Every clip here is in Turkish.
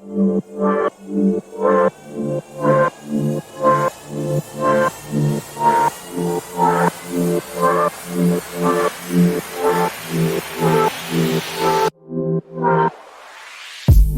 Thank you.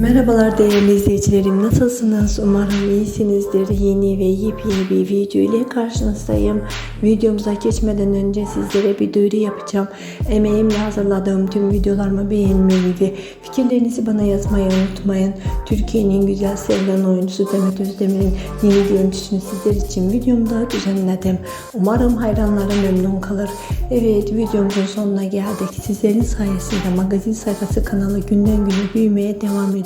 Merhabalar değerli izleyicilerim nasılsınız? Umarım iyisinizdir. Yeni ve yepyeni bir video ile karşınızdayım. Videomuza geçmeden önce sizlere bir duyuru yapacağım. Emeğimle hazırladığım tüm videolarımı beğenmeyi ve fikirlerinizi bana yazmayı unutmayın. Türkiye'nin güzel sevilen oyuncusu Demet Özdemir'in yeni görüntüsünü sizler için videomda düzenledim. Umarım hayranlarım memnun kalır. Evet videomuzun sonuna geldik. Sizlerin sayesinde magazin sayfası kanalı günden güne büyümeye devam ediyor.